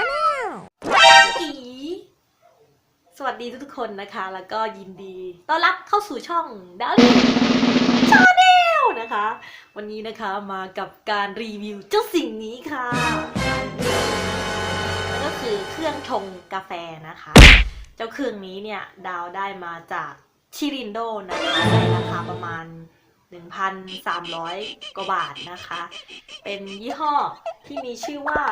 Channel สวัสดีทุกคนนะคะ แล้วก็ยินดีต้อนรับเข้าสู่ช่องดาวลี่ชาแนลนะคะ วันนี้นะคะมากับการรีวิวเจ้าสิ่งนี้ค่ะ ก็คือเครื่องชงกาแฟนะคะ เจ้าเครื่องนี้เนี่ยดาวได้มาจากชิรินโดนะคะในราคาประมาณ 1,300 กว่าบาทนะคะ เป็นยี่ห้อที่มีชื่อว่า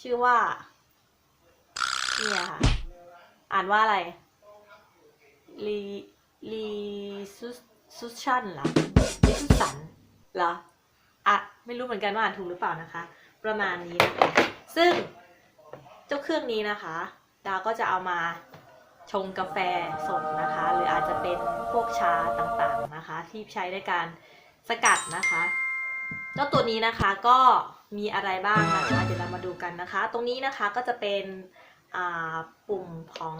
ชื่อว่าเนี่ยค่ะ อ่านว่าอะไรลีลีซุซุชันเหรอลีซุสันเหรออะไม่รู้เหมือนกันว่าอ่านถูกหรือเปล่านะคะ ประมาณนี้นะคะซึ่งเจ้าเครื่องนี้นะคะ ดาวก็จะเอามาชงกาแฟสดนะคะ หรืออาจจะเป็นพวกชาต่างๆนะคะ ที่ใช้ในการสกัดนะคะ เจ้าตัวนี้นะคะก็ มีอะไรบ้างนะคะ เดี๋ยวเรามาดูกันนะคะ ตรงนี้นะคะก็จะเป็นปุ่มของ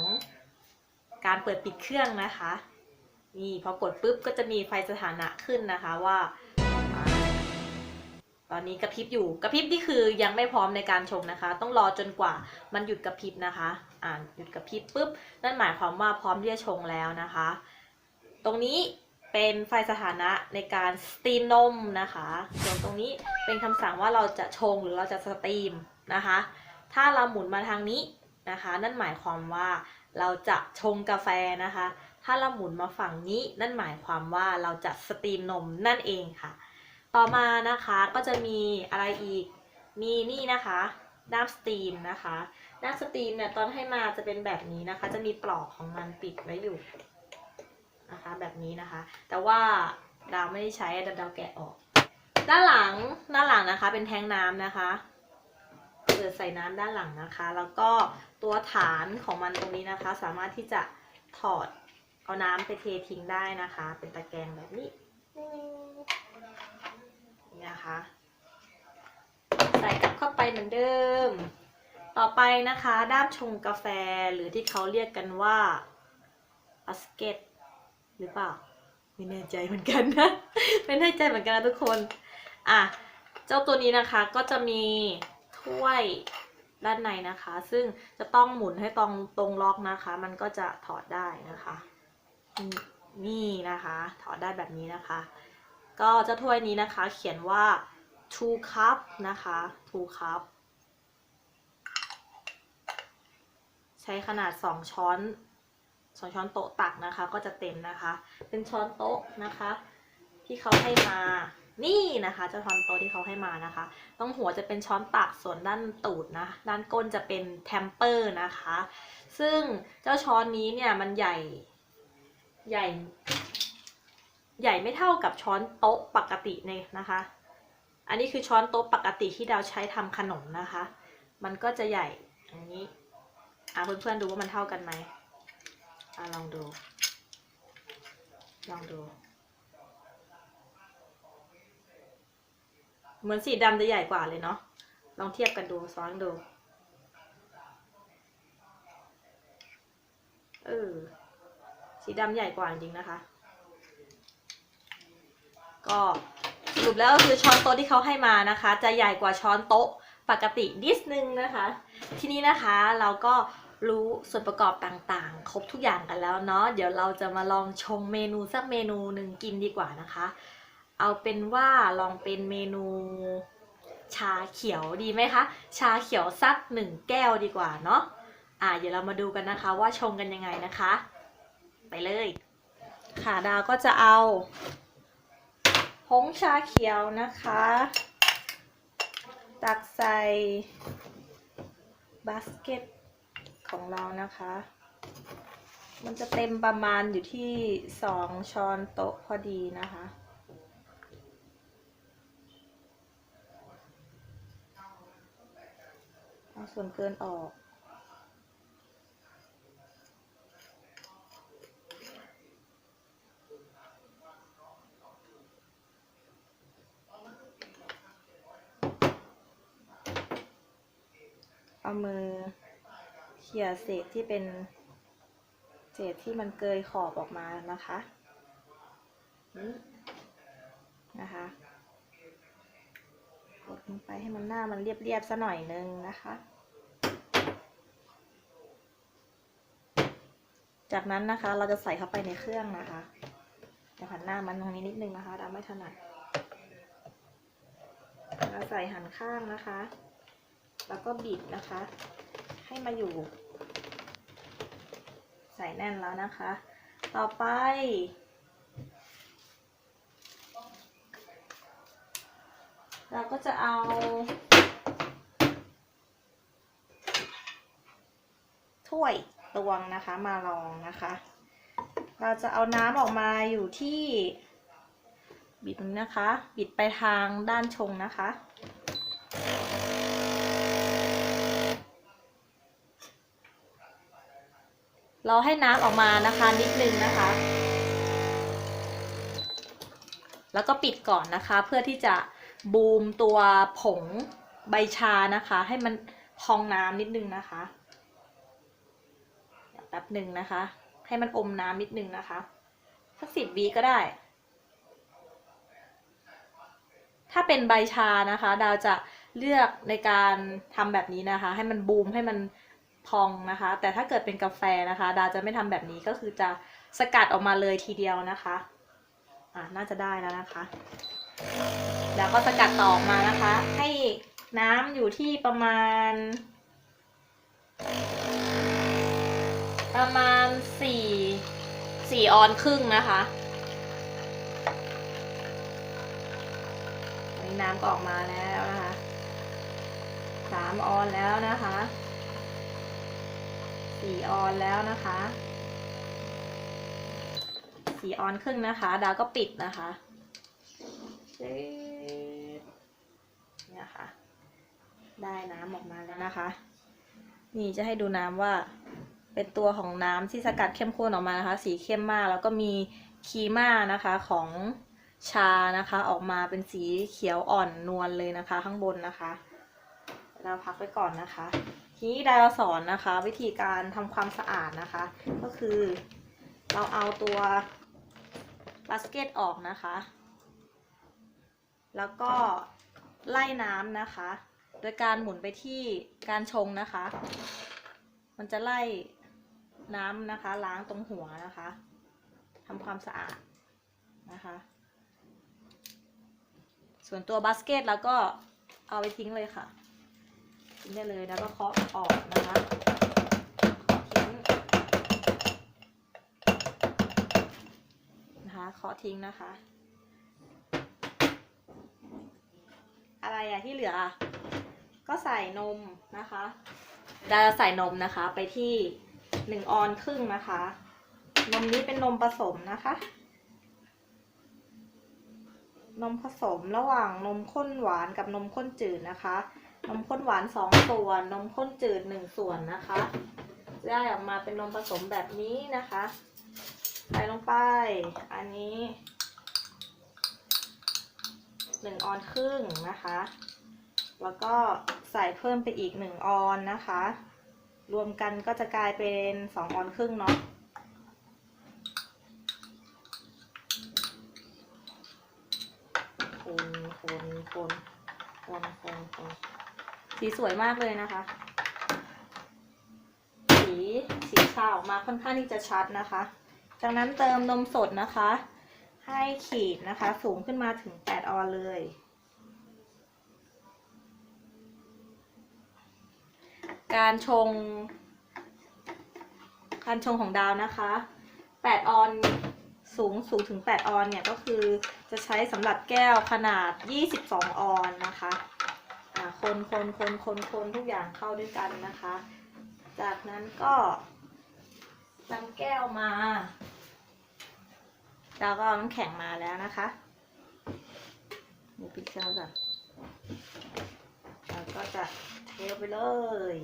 การเปิดปิดเครื่องนะคะ นี่พอกดปุ๊บก็จะมีไฟสถานะขึ้นนะคะว่า ตอนนี้กระพริบอยู่กระพริบนี่คือยังไม่พร้อมในการชงนะคะ ต้องรอจนกว่ามันหยุดกระพริบนะคะ อ่านหยุดกระพริบปุ๊บนั่นหมายความว่าพร้อมที่จะชงแล้วนะคะ ตรงนี้ เป็นไฟสถานะในการสตรีมนมนะคะ ส่วนตรงนี้เป็นคำสั่งว่าเราจะชงหรือเราจะสตรีมนะคะ ถ้าเราหมุนมาทางนี้นะคะ นั่นหมายความว่าเราจะชงกาแฟนะคะ ถ้าเราหมุนมาฝั่งนี้นั่นหมายความว่าเราจะสตรีมนมนั่นเองค่ะ ต่อมานะคะก็จะมีอะไรอีก มีนี่นะคะน้ำสตรีมนะคะน้ำสตรีมเนี่ยตอนให้มาจะเป็นแบบนี้นะคะ จะมีปลอกของมันปิดไว้อยู่ นะคะ แบบนี้นะคะ แต่ว่าดาวไม่ได้ใช้ดาวดาวแกะออก ด้านหลังด้านหลังนะคะ เป็นแทงน้ำนะคะเปิดใส่น้ำด้านหลังนะคะ แล้วก็ตัวฐานของมันตรงนี้นะคะ สามารถที่จะถอดเอาน้ำไปเททิ้งได้นะคะ เป็นตะแกรงแบบนี้นี่นะคะใส่กลับเข้าไปเหมือนเดิม ต่อไปนะคะ ด้ามชงกาแฟหรือที่เขาเรียกกันว่าบาสเกต หรือเปล่า ไม่แน่ใจเหมือนกันนะ ไม่แน่ใจเหมือนกันนะทุกคน อะ เจ้าตัวนี้นะคะก็จะมีถ้วยด้านในนะคะ ซึ่งจะต้องหมุนให้ตรงตรงล็อกนะคะ มันก็จะถอดได้นะคะ นี่นะคะ ถอดได้แบบนี้นะคะ ก็เจ้าถ้วยนี้นะคะ เขียนว่า two cup นะคะ two cup ใช้ขนาด 2 ช้อน 2ช้อนโต๊ะตักนะคะ ก็จะเต็มนะคะ เป็นช้อนโต๊ะนะคะ ที่เขาให้มานี่นะคะเจ้าช้อนโต๊ะที่เขาให้มานะคะต้องหัวจะเป็นช้อนตักส่วนด้านตูดนะ ด้านก้นจะเป็นแทมเปอร์นะคะ ซึ่งเจ้าช้อนนี้เนี่ยมันใหญ่ใหญ่ ใหญ่ไม่เท่ากับช้อนโต๊ะปกติเนี่ยนะคะ อันนี้คือช้อนโต๊ะปกติที่ดาวใช้ทำขนมนะคะ มันก็จะใหญ่อย่างนี้อะเพื่อนๆดูว่ามันเท่ากันไหม อะลองดู ลองดู เหมือนสีดำจะใหญ่กว่าเลยเนาะ ลองเทียบกันดู ซ้อนดู เออ สีดำใหญ่กว่าจริงนะคะ ก็สรุปแล้วก็คือช้อนโต๊ะที่เขาให้มานะคะ จะใหญ่กว่าช้อนโต๊ะปกตินิดนึงนะคะ ทีนี้นะคะเราก็ รู้ส่วนประกอบต่างๆ ครบทุกอย่างกันแล้วเนาะเดี๋ยวเราจะมาลองชงเมนูสักเมนูหนึ่งกินดีกว่านะคะ เอาเป็นว่าลองเป็นเมนูชาเขียวดีไหมคะชาเขียวสักหนึ่งแก้วดีกว่าเนาะอ่าเดี๋ยวเรามาดูกันนะคะว่าชงกันยังไงนะคะ ไปเลย ค่ะดาวก็จะเอาผงชาเขียวนะคะ ตักใส่บาสเกต ของเรานะคะ มันจะเต็มประมาณอยู่ที่สองช้อนโต๊ะพอดีนะคะเอาส่วนเกินออก เอามือ ขี่ยเศษที่เป็นเศษที่มันเกยขอบออกมานะคะนี่นะคะกดลงไปให้มันหน้ามันเรียบๆซะหน่อยนึงนะคะ จากนั้นนะคะเราจะใส่เข้าไปในเครื่องนะคะเดี๋ยวหันหน้ามันทางนี้นิดนึงนะคะดาไม่ถนัดเราใส่หันข้างนะคะ แล้วก็บิดนะคะ ให้มาอยู่ ส่แน่นแล้วนะคะ ต่อไป เราก็จะเอาถ้วยตวงนะคะมาลองนะคะ เราจะเอาน้ำออกมาอยู่ที่ บิดนะคะ บิดไปทางด้านชงนะคะ เราให้น้ำออกมานะคะนิดนึงนะคะ แล้วก็ปิดก่อนนะคะ เพื่อที่จะบูมตัวผงใบชานะคะ ให้มันพองน้ำนิดนึงนะคะแป๊บหนึ่งนะคะ ให้มันอมน้ำนิดนึงนะคะสักสิบวิก็ได้ ถ้าเป็นใบชานะคะ ดาวจะเลือกในการทำแบบนี้นะคะ ให้มันบูมให้มัน พองนะคะ แต่ถ้าเกิดเป็นกาแฟนะคะ ดาจะไม่ทำแบบนี้ก็คือจะสกัดออกมาเลยทีเดียวนะคะอ่าน่าจะได้แล้วนะคะ แล้วก็สกัดต่อกมานะคะ ให้น้ำอยู่ที่ประมาณ ประมาณสี่สี่ออนครึ่งนะคะอันน้ำก็ออกมาแล้วนะคะสามออนแล้วนะคะ สี่ออนแล้วนะคะสี่ออนครึ่งนะคะ ดาวก็ปิดนะคะเนี่ยค่ะ ได้น้ำออกมาแล้วนะคะ นี่จะให้ดูน้ำว่า เป็นตัวของน้ำที่สกัดเข้มข้นออกมานะคะ สีเข้มมากแล้วก็มีคีม่านะคะของชานะคะ ออกมาเป็นสีเขียวอ่อนนวลเลยนะคะ ข้างบนนะคะ เราพักไว้ก่อนนะคะ ทีนี้ไดเราสอนนะคะ วิธีการทำความสะอาดนะคะ ก็คือ เราเอาตัวบาสเกตออกนะคะ แล้วก็ไล่น้ำนะคะ โดยการหมุนไปที่การชงนะคะ มันจะไล่น้ำนะคะ ล้างตรงหัวนะคะทำความสะอาดนะคะ ส่วนตัวบาสเกตแล้วก็เอาไปทิ้งเลยค่ะ ทิ้งได้เลยแล้วก็เคาะออกนะคะทิ้งนะคะเคาะทิ้งนะคะ อะไรอะที่เหลืออะก็ใส่นมนะคะดาจะใส่นมนะคะไปที่หนึ่งออนครึ่งนะคะ นมนี้เป็นนมผสมนะคะ นมผสมระหว่างนมข้นหวานกับนมข้นจืดนะคะ นมข้นหวานสองส่วน นมข้นจืดหนึ่งส่วนนะคะจะได้ออกมาเป็นนมผสมแบบนี้นะคะ ใส่ลงไป อันนี้หนึ่งออนครึ่งนะคะ แล้วก็ใส่เพิ่มไปอีกหนึ่งออนนะคะ รวมกันก็จะกลายเป็นสองออนครึ่งเนาะคนคนคนคนคนคน สีสวยมากเลยนะคะ สีสีชาออกมาค่อนข้างที่จะชัดนะคะ จากนั้นเติมนมสดนะคะ ให้ขีดนะคะ สูงขึ้นมาถึง 8 ออนเลย การชง การชงของดาวนะคะ 8 ออนสูงสูงถึง 8 ออนเนี่ยก็คือจะใช้สำหรับแก้วขนาด 22 ออนนะคะ คนคนคนคนคนทุกอย่างเข้าด้วยกันนะคะ จากนั้นก็นำแก้วมาดาวก็เอาน้ำแข็งมาแล้วนะคะนี่ปิดเครื่องก่อนเราก็จะเทไปเลย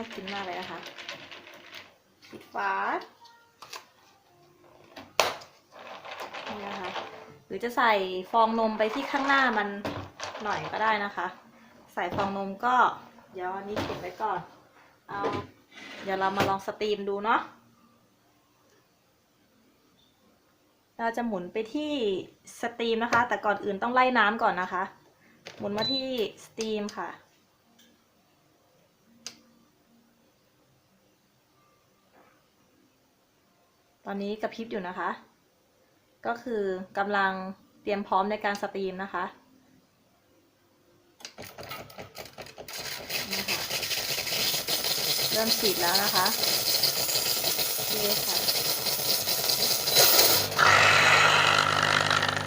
น่ากินมากเลยนะคะปิดฝานี่นะคะ หรือจะใส่ฟองนมไปที่ข้างหน้ามันหน่อยก็ได้นะคะ ใส่ฟองนมก็ เดี๋ยวอันนี้เก็บไว้ก่อน เอาเดี๋ยวเรามาลองสตรีมดูเนาะเราจะหมุนไปที่สตรีมนะคะ แต่ก่อนอื่นต้องไล่น้ำก่อนนะคะ หมุนมาที่สตรีมค่ะ อนนี้กระพริบอยู่นะคะ ก็คือกำลังเตรียมพร้อมในการสตรีมนะคะนี่ค่ะเริ่มฉีดแล้วนะคะนี่ค่ะ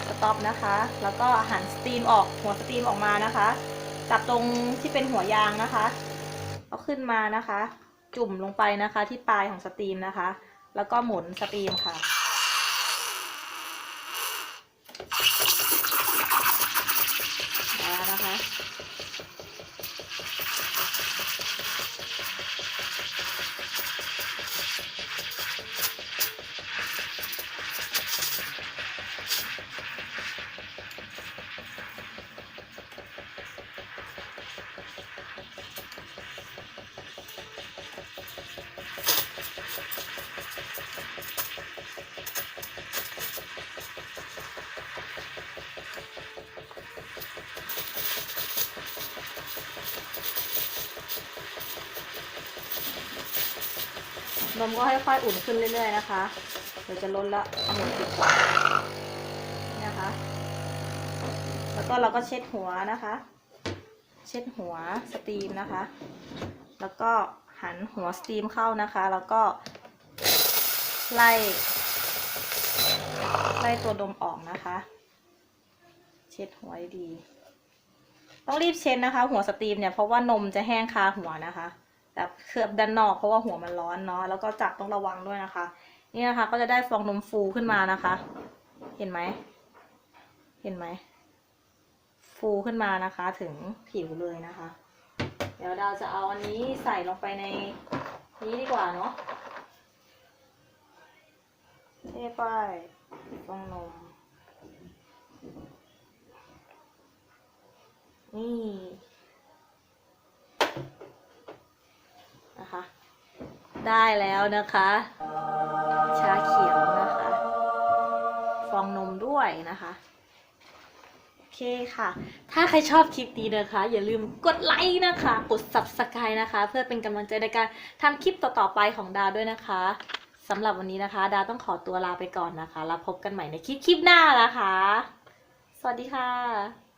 สต็อปนะคะ แล้วก็หันสตรีมออกหัวสตรีมออกมานะคะจับตรงที่เป็นหัวยางนะคะ เอาขึ้นมานะคะ จุ่มลงไปนะคะที่ปลายของสตรีมนะคะ แล้วก็หมุนสตรีมค่ะ มก็ค่อยๆอุ่นขึ้นเรื่อยๆนะคะ เดี๋ยวจะล้นละเอาหมุนปิดก่อนนี่นะคะ แล้วก็เราก็เช็ดหัวนะคะ เช็ดหัวสตรีมนะคะ แล้วก็หันหัวสตรีมเข้านะคะ แล้วก็ไล่ ไล่ตัวดมออกนะคะ เช็ดหัวดี ต้องรีบเช็ดนะคะ หัวสตรีมเนี่ยเพราะว่านมจะแห้งคาหัวนะคะ แบบเคลือบด้านนอกเพราะว่าหัวมันร้อนเนาะแล้วก็จับต้องระวังด้วยนะคะ นี่นะคะ ก็จะได้ฟองนมฟูขึ้นมานะคะ เห็นไหมเห็นไหมฟูขึ้นมานะคะ ถึงผิวเลยนะคะ เดี๋ยวดาวจะเอาอันนี้ใส่ลงไปในนี้ดีกว่าเนาะเทไปฟองนมนี่ นะคะ ได้แล้วนะคะ ชาเขียวนะคะ ฟองนมด้วยนะคะโอเคค่ะ ถ้าใครชอบคลิปนี้นะคะ อย่าลืมกดไลค์นะคะ กด subscribe นะคะ เพื่อเป็นกำลังใจในการทำคลิปต่อๆไปของดาด้วยนะคะสำหรับวันนี้นะคะ ดาต้องขอตัวลาไปก่อนนะคะ แล้วพบกันใหม่ในคลิปคลิปหน้านะคะ สวัสดีค่ะ